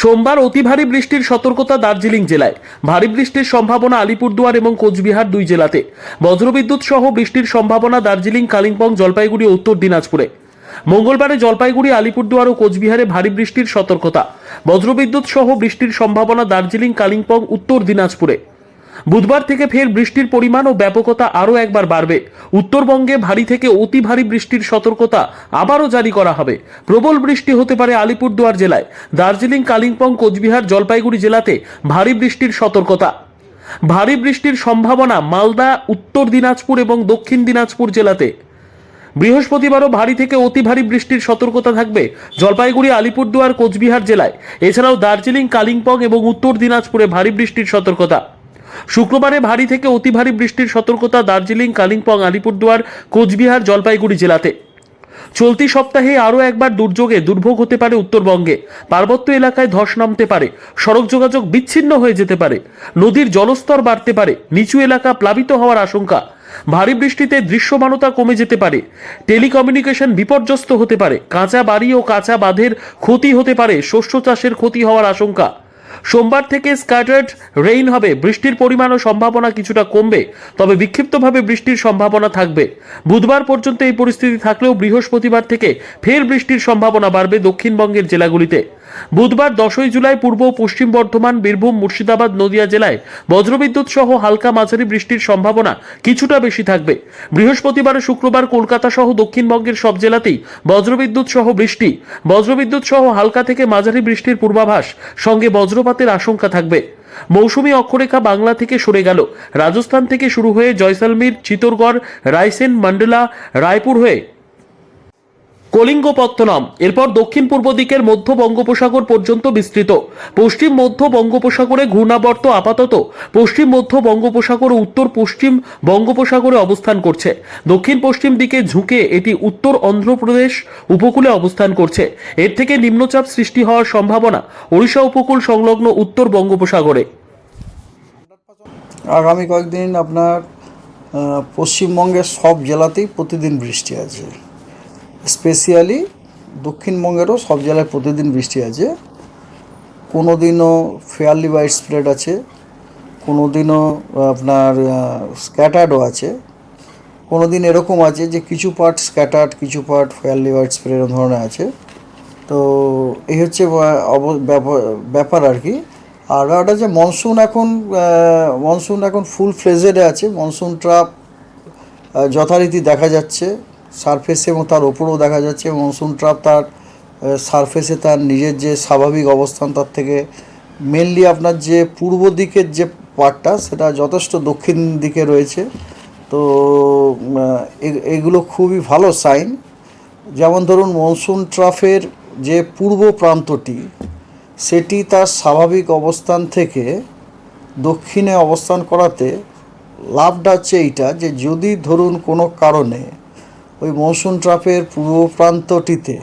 সোমবার অতি ভারী বৃষ্টির সতর্কতা দার্জিলিং জেলায়। ভারী বৃষ্টির সম্ভাবনা আলিপুরদুয়ার এবং কোচবিহার দুই জেলাতে। বজ্রবিদ্যুৎ সহ বৃষ্টির সম্ভাবনা দার্জিলিং, কালিম্পং, জলপাইগুড়ি, উত্তর দিনাজপুরে। মঙ্গলবারে জলপাইগুড়ি, আলিপুরদুয়ার ও কোচবিহারে ভারী বৃষ্টির সতর্কতা। বজ্রবিদ্যুৎ সহ বৃষ্টির সম্ভাবনা দার্জিলিং, কালিম্পং, উত্তর দিনাজপুরে। বুধবার থেকে ফের বৃষ্টির পরিমাণ ও ব্যাপকতা আরও একবার বাড়বে। উত্তরবঙ্গে ভারী থেকে অতি ভারী বৃষ্টির সতর্কতা আবারও জারি করা হবে। প্রবল বৃষ্টি হতে পারে আলিপুরদুয়ার জেলায়। দার্জিলিং, কালিম্পং, কোচবিহার, জলপাইগুড়ি জেলাতে ভারী বৃষ্টির সতর্কতা। ভারী বৃষ্টির সম্ভাবনা মালদা, উত্তর দিনাজপুর এবং দক্ষিণ দিনাজপুর জেলাতে। বৃহস্পতিবারও ভারী থেকে অতি ভারী বৃষ্টির সতর্কতা থাকবে জলপাইগুড়ি, আলিপুরদুয়ার, কোচবিহার জেলায়। এছাড়াও দার্জিলিং, কালিম্পং এবং উত্তর দিনাজপুরে ভারী বৃষ্টির সতর্কতা। শুক্রবারে ভারী থেকে অতি ভারী বৃষ্টির সতর্কতা দার্জিলিং, কালিম্পং, আলিপুরদুয়ার, কোচবিহার, জলপাইগুড়ি জেলাতে। চলতি সপ্তাহে আরও একবার দুর্যোগে দুর্ভোগ হতে পারে উত্তরবঙ্গে। পার্বত্য এলাকায় ধস নামতে পারে, সড়ক যোগাযোগ বিচ্ছিন্ন হয়ে যেতে পারে, নদীর জলস্তর বাড়তে পারে, নিচু এলাকা প্লাবিত হওয়ার আশঙ্কা। ভারী বৃষ্টিতে দৃশ্যমানতা কমে যেতে পারে, টেলিকমিউনিকেশন বিপর্যস্ত হতে পারে, কাঁচা বাড়ি ও কাঁচা বাঁধের ক্ষতি হতে পারে, শস্য চাষের ক্ষতি হওয়ার আশঙ্কা। সোমবার থেকে স্ক্যাটার্ড রেইন হবে। বৃষ্টির পরিমাণ ও সম্ভাবনা কিছুটা কমবে, তবে বিক্ষিপ্তভাবে বৃষ্টির সম্ভাবনা থাকবে। বুধবার পর্যন্ত এই পরিস্থিতি থাকলেও বৃহস্পতিবার থেকে ফের বৃষ্টির সম্ভাবনা বাড়বে দক্ষিণবঙ্গের জেলাগুলিতে। বুধবার দশই জুলাই পূর্ব পশ্চিম বর্ধমান, বীরভূম, মুর্শিদাবাদ, নদিয়া জেলায় বজ্রবিদ্যুৎ সহ হালকা মাঝারি বৃষ্টির সম্ভাবনা কিছুটা বেশি থাকবে। বৃহস্পতিবার শুক্রবার কলকাতা সহ দক্ষিণবঙ্গের সব জেলাতেই বজ্রবিদ্যুৎ সহ বৃষ্টি। বজ্রবিদ্যুৎ সহ হালকা থেকে মাঝারি বৃষ্টির পূর্বাভাস, সঙ্গে বজ্রপাতের আশঙ্কা থাকবে। মৌসুমী অক্ষরেখা বাংলা থেকে সরে গেল। রাজস্থান থেকে শুরু হয়ে জয়সালমীর, চিতোরগড় রায়সেন মন্ডলা, রায়পুর হয়ে কলিঙ্গপত্তনম। এরপর দক্ষিণ পূর্ব দিকের মধ্য বঙ্গোপসাগর পর্যন্ত বিস্তৃত। পশ্চিম মধ্য বঙ্গোপসাগরে ঘূর্ণাবর্ত আপাতত। পশ্চিম মধ্য বঙ্গোপসাগর ও উত্তর পশ্চিম বঙ্গোপসাগরে অবস্থান করছে। দক্ষিণ পশ্চিম দিকে ঝুঁকে এটি উত্তর অন্ধ্রপ্রদেশ উপকূলে অবস্থান করছে। এর থেকে নিম্নচাপ সৃষ্টি হওয়ার সম্ভাবনা ওড়িশা উপকূল সংলগ্ন উত্তর বঙ্গোপসাগরে। আগামী কয়েকদিন আপনার পশ্চিমবঙ্গের সব জেলাতেই প্রতিদিন বৃষ্টি আছে। স্পেশালি দক্ষিণবঙ্গেরও সব জেলায় প্রতিদিন বৃষ্টি আছে। কোনো দিনও ফেয়ারলি ওয়াইড স্প্রেড আছে কোনো দিনও আপনার স্ক্যাটার্ডও আছে। কোনো দিন এরকম আছে যে কিছু পার্ট স্ক্যাটার্ড কিছু পার্ট ফেয়ারলি ওয়াইড স্প্রে এরকম ধরনের আছে। তো এই হচ্ছে ব্যাপার- আর কি। আর একটা যে মনসুন এখন মনসুন এখন ফুল ফ্লেজেডে আছে। মনসুন ট্রাপ যথারীতি দেখা যাচ্ছে। সারফেসে এবং তার ওপরেও দেখা যাচ্ছে মনসুন ট্রাপ তার সারফেসে তার নিজের যে স্বাভাবিক অবস্থান তার থেকে মেনলি আপনার যে পূর্ব দিকের যে পার্টটা সেটা যথেষ্ট দক্ষিণ দিকে রয়েছে। তো এগুলো খুবই ভালো সাইন। যেমন ধরুন মনসুন ট্রাফের যে পূর্ব প্রান্তটি, সেটি তার স্বাভাবিক অবস্থান থেকে দক্ষিণে অবস্থান করাতে লাভটা হচ্ছে এইটা যে যদি ধরুন কোনো কারণে ওই মৌসুম ট্রাফের পূর্ব প্রান্তটিতে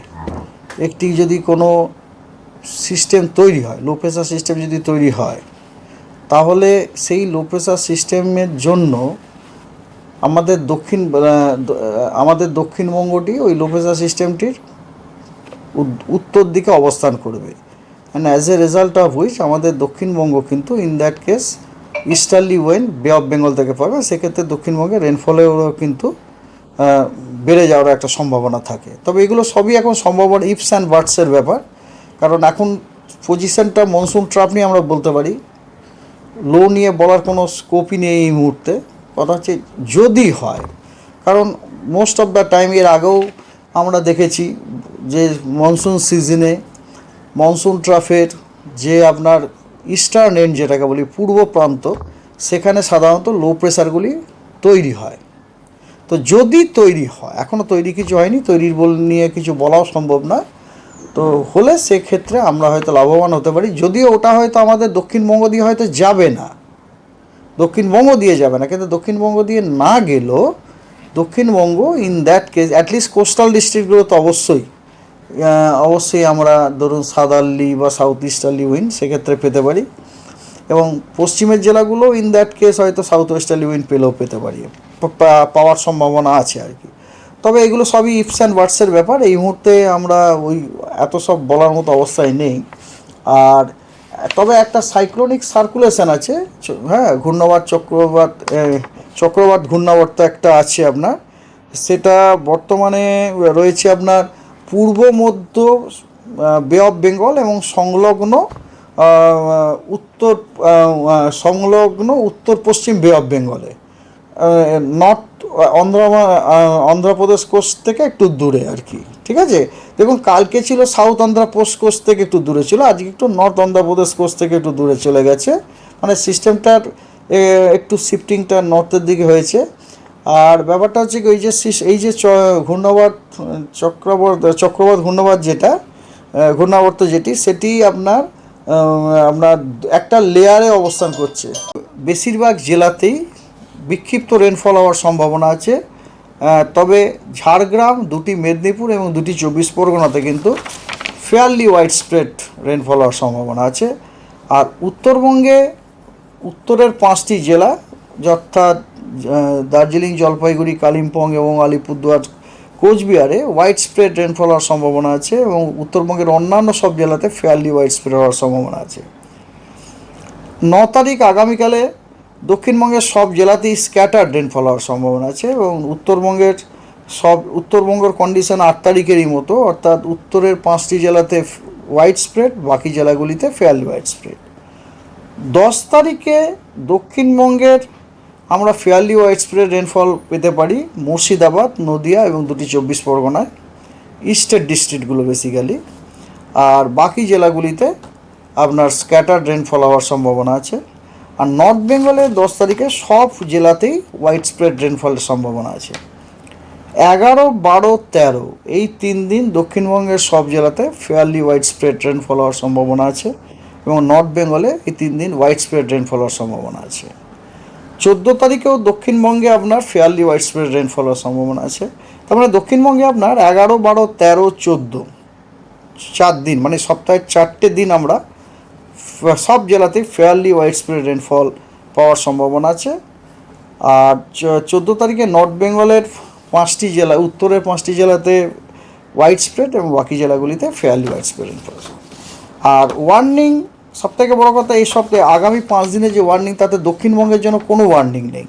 একটি যদি কোনো সিস্টেম তৈরি হয় লো প্রেশার সিস্টেম যদি তৈরি হয়, তাহলে সেই লো প্রেশার সিস্টেমের জন্য আমাদের দক্ষিণ আমাদের দক্ষিণবঙ্গটি ওই লো প্রেশার সিস্টেমটির উত্তর দিকে অবস্থান করবে। And as a result of which আমাদের দক্ষিণবঙ্গ কিন্তু in that case easterly wind bay of Bengal থেকে পাবে সেক্ষেত্রে দক্ষিণবঙ্গে রেনফলেও কিন্তু বেড়ে যাওয়ার একটা সম্ভাবনা থাকে। তবে এগুলো সবই এখন সম্ভাবনা ইফস অ্যান্ড বার্ডসের ব্যাপার। কারণ এখন পজিশনটা মনসুন ট্রাপ নিয়ে আমরা বলতে পারি, লো নিয়ে বলার কোনো স্কোপই নেই এই মুহূর্তে। কথা হচ্ছে যদি হয়, কারণ মোস্ট অফ দ্য টাইম এর আগেও আমরা দেখেছি যে মনসুন সিজনে মনসুন ট্রাফের যে আপনার ইস্টার্ন এন্ড যেটাকে বলি পূর্ব প্রান্ত, সেখানে সাধারণত লো প্রেশারগুলি তৈরি হয়। তো যদি তৈরি হয় এখনও তৈরি কিছু হয়নি, তৈরির বল নিয়ে কিছু বলাও সম্ভব নয়। তো হলে সেক্ষেত্রে আমরা হয়তো লাভবান হতে পারি। যদিও ওটা হয়তো আমাদের দক্ষিণবঙ্গ দিয়ে হয়তো যাবে না। দক্ষিণবঙ্গ দিয়ে যাবে না, কিন্তু দক্ষিণবঙ্গ দিয়ে না গেলেও Dakshinbanga in that case at least coastal ডিস্ট্রিক্টগুলো তো অবশ্যই অবশ্যই আমরা ধরুন সাদার্লি বা সাউথ ইস্টার্লি উইন সেক্ষেত্রে পেতে পারি। এবং পশ্চিমের জেলাগুলো ইন দ্যাট কেস হয়তো সাউথ ওয়েস্টার্লি উইন পেলেও পেতে পারি। পাওয়ার সম্ভাবনা আছে আর কি। তবে এগুলো সবই ইফস অ্যান্ড বার্ডসের ব্যাপার। এই মুহূর্তে আমরা ওই এত সব বলার মতো অবস্থায় নেই। আর তবে একটা সাইক্লোনিক সার্কুলেশন আছে। হ্যাঁ ঘূর্ণাবাত চক্রবাত এ, চক্রবাত ঘূর্ণাবর্ত একটা আছে আপনার। সেটা বর্তমানে রয়েছে আপনার পূর্ব মধ্য বে অফ বেঙ্গল এবং সংলগ্ন উত্তর সংলগ্ন উত্তর পশ্চিম বে অফ বেঙ্গলে। নর্থ অন্ধ্র অন্ধ্রপ্রদেশ কোস্ট থেকে একটু দূরে আর কি, ঠিক আছে? দেখুন, কালকে ছিল সাউথ অন্ধ্রপ্রদেশ কোস্ট থেকে একটু দূরে ছিল, আজকে একটু নর্থ অন্ধ্রপ্রদেশ কোস্ট থেকে একটু দূরে চলে গেছে। মানে সিস্টেমটার একটু শিফটিংটা নর্থের দিকে হয়েছে। আর ব্যাপারটা হচ্ছে কি, ওই যে এই যে ঘূর্ণাবর্ত, চক্রবর্ত চক্রবাত ঘূর্ণাবর্ত যেটা ঘূর্ণাবর্ত যেটি, সেটি আপনার আপনার একটা লেয়ারে অবস্থান করছে। বেশিরভাগ জেলাতেই বিক্ষিপ্ত রেনফল হওয়ার সম্ভাবনা আছে। তবে ঝাড়গ্রাম, দুটি মেদিনীপুর এবং দুটি চব্বিশ পরগনাতে কিন্তু ফেয়ারলি ওয়াইড স্প্রেড রেনফল হওয়ার সম্ভাবনা আছে। আর উত্তরবঙ্গে উত্তরের পাঁচটি জেলা অর্থাৎ দার্জিলিং, জলপাইগুড়ি, কালিম্পং এবং আলিপুরদুয়ার, কোচবিহারে ওয়াইড স্প্রেড রেনফল হওয়ার সম্ভাবনা আছে এবং উত্তরবঙ্গের অন্যান্য সব জেলাতে ফেয়ারলি ওয়াইড স্প্রেড হওয়ার সম্ভাবনা আছে। ন তারিখ আগামীকালে দক্ষিণবঙ্গের সব জেলাতেই স্ক্যাটার রেনফল হওয়ার সম্ভাবনা আছে এবং উত্তরবঙ্গের সব, উত্তরবঙ্গের কন্ডিশন আট তারিখেরই মতো, অর্থাৎ উত্তরের পাঁচটি জেলাতে হোয়াইট স্প্রেড বাকি জেলাগুলিতে ফেয়ারলি হোয়াইট স্প্রেড দশ তারিখে দক্ষিণবঙ্গের আমরা ফেয়ারলি হোয়াইট স্প্রেড রেনফল পেতে পারি, মুর্শিদাবাদ, নদিয়া এবং দুটি চব্বিশ পরগনায় ইস্টের ডিস্ট্রিক্টগুলো বেসিক্যালি আর বাকি জেলাগুলিতে আপনার স্ক্যাটার রেনফল হওয়ার সম্ভাবনা আছে। আর নর্থ বেঙ্গলে দশ তারিখে সব জেলাতেই হোয়াইট স্প্রেড রেনফলের সম্ভাবনা আছে। এগারো, বারো, তেরো, এই তিন দিন দক্ষিণবঙ্গের সব জেলাতে ফেয়ারলি হোয়াইট স্প্রেড রেনফল হওয়ার সম্ভাবনা আছে এবং নর্থ বেঙ্গলে এই তিন দিন হোয়াইট স্প্রেড রেনফল হওয়ার সম্ভাবনা আছে। চোদ্দ তারিখেও দক্ষিণবঙ্গে আপনার ফেয়ারলি হোয়াইট স্প্রেড রেনফল হওয়ার সম্ভাবনা আছে। তার মানে দক্ষিণবঙ্গে আপনার এগারো, বারো, তেরো, চোদ্দ, চার দিন মানে সপ্তাহের চারটে দিন আমরা সব জেলাতেই ফেয়ারলি ওয়াইড স্প্রেড রেনফল পাওয়ার সম্ভাবনা আছে। আর চোদ্দ তারিখে নর্থ বেঙ্গলের পাঁচটি জেলা, উত্তরের পাঁচটি জেলাতে হোয়াইট স্প্রেড এবং বাকি জেলাগুলিতে ফেয়ারলি হোয়াইট স্প্রেড রেনফল আর ওয়ার্নিং সবথেকে বড় কথা এই সপ্তাহে আগামী পাঁচ দিনে যে ওয়ার্নিং তাতে দক্ষিণবঙ্গের জন্য কোনো ওয়ার্নিং নেই।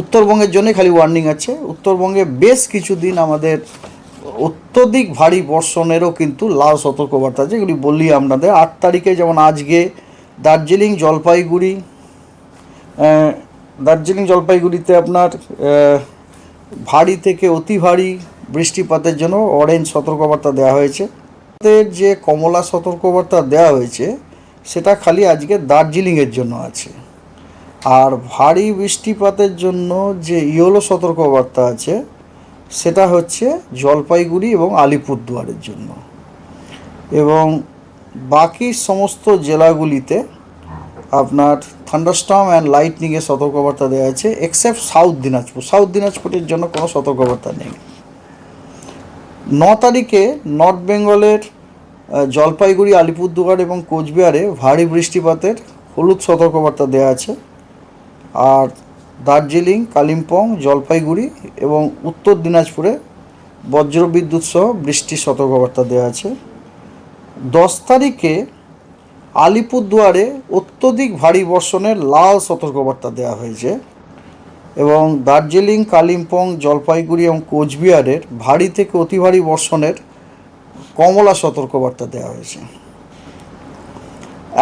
উত্তরবঙ্গের জন্যই খালি ওয়ার্নিং আছে। উত্তরবঙ্গে বেশ কিছুদিন আমাদের অত্যধিক ভারী বর্ষণেরও কিন্তু লাল সতর্কবার্তা এগুলি বললি আপনাদের, আট তারিখে যেমন আজকে দার্জিলিং জলপাইগুড়ি দার্জিলিং জলপাইগুড়িতে আপনার ভারী থেকে অতি ভারী বৃষ্টিপাতের জন্য অরেঞ্জ সতর্কবার্তা দেওয়া হয়েছে। যে কমলা সতর্কবার্তা দেওয়া হয়েছে, সেটা খালি আজকে দার্জিলিংয়ের জন্য আছে। আর ভারী বৃষ্টিপাতের জন্য যে ইয়েলো সতর্কবার্তা আছে সেটা হচ্ছে জলপাইগুড়ি এবং আলিপুরদুয়ারের জন্য। এবং বাকি সমস্ত জেলাগুলিতে আপনার থান্ডারস্টর্ম অ্যান্ড লাইটনিংয়ের সতর্কবার্তা দেওয়া আছে এক্সেপ্ট সাউথ দিনাজপুর। সাউথ দিনাজপুরের জন্য কোনো সতর্কবার্তা নেই। ন তারিখে নর্থ বেঙ্গলের জলপাইগুড়ি, আলিপুরদুয়ার এবং কোচবিহারে ভারী বৃষ্টিপাতের হলুদ সতর্কবার্তা দেওয়া আছে। আর দার্জিলিং, কালিম্পং, জলপাইগুড়ি এবং উত্তর দিনাজপুরে বজ্রবিদ্যুৎ সহ বৃষ্টির সতর্কবার্তা দেওয়া আছে। দশ তারিখে আলিপুরদুয়ারে অত্যধিক ভারী বর্ষণের লাল সতর্কবার্তা দেওয়া হয়েছে এবং দার্জিলিং, কালিম্পং, জলপাইগুড়ি এবং কোচবিহারের ভারী থেকে অতি ভারী বর্ষণের কমলা সতর্কবার্তা দেওয়া হয়েছে।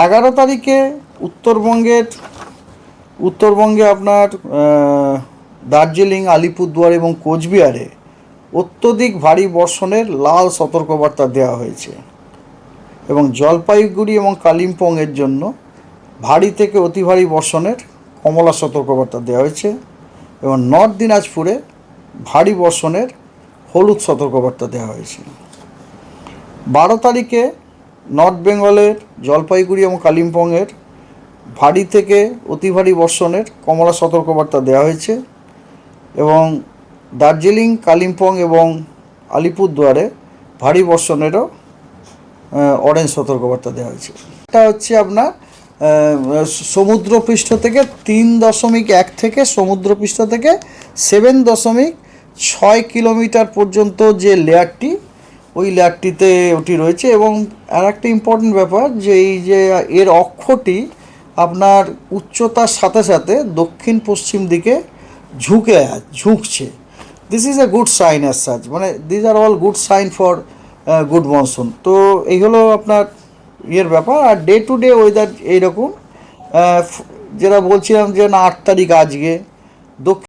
এগারো তারিখে উত্তরবঙ্গের উত্তরবঙ্গে আপনার দার্জিলিং, আলিপুরদুয়ার এবং কোচবিহারে অত্যধিক ভারী বর্ষণের লাল সতর্কবার্তা দেওয়া হয়েছে এবং জলপাইগুড়ি এবং কালিম্পংয়ের জন্য ভারী থেকে অতি ভারী বর্ষণের কমলা সতর্কবার্তা দেওয়া হয়েছে এবং নর্থ দিনাজপুরে ভারী বর্ষণের হলুদ সতর্কবার্তা দেওয়া হয়েছে। বারো তারিখে নর্থ বেঙ্গলের, জলপাইগুড়ি এবং কালিম্পংয়ের ভারী থেকে অতি ভারী বর্ষণের কমলা সতর্কবার্তা দেওয়া হয়েছে এবং দার্জিলিং, কালিম্পং এবং আলিপুরদুয়ারে ভারী বর্ষণেরও অরেঞ্জ সতর্কবার্তা দেওয়া হয়েছে। এটা হচ্ছে আপনার সমুদ্রপৃষ্ঠ থেকে তিন দশমিক এক থেকে সমুদ্রপৃষ্ঠ থেকে সেভেন দশমিক ছয় কিলোমিটার পর্যন্ত যে লেয়ারটি ওই লেয়ারটিতে ওটি রয়েছে এবং আর একটা ইম্পর্টেন্ট ব্যাপার যে এই যে এর অক্ষটি আপনার উচ্চতার সাথে সাথে দক্ষিণ পশ্চিম দিকে ঝুঁকে, ঝুঁকছে। This is a good sign as such মানে this are all good sign for good monsoon তো এই হলো আপনার ইয়ের ব্যাপার। আর ডে টু ডে ওয়েদার এইরকম। যেটা বলছিলাম যে না, আট তারিখ আজকে। দক্ষিণ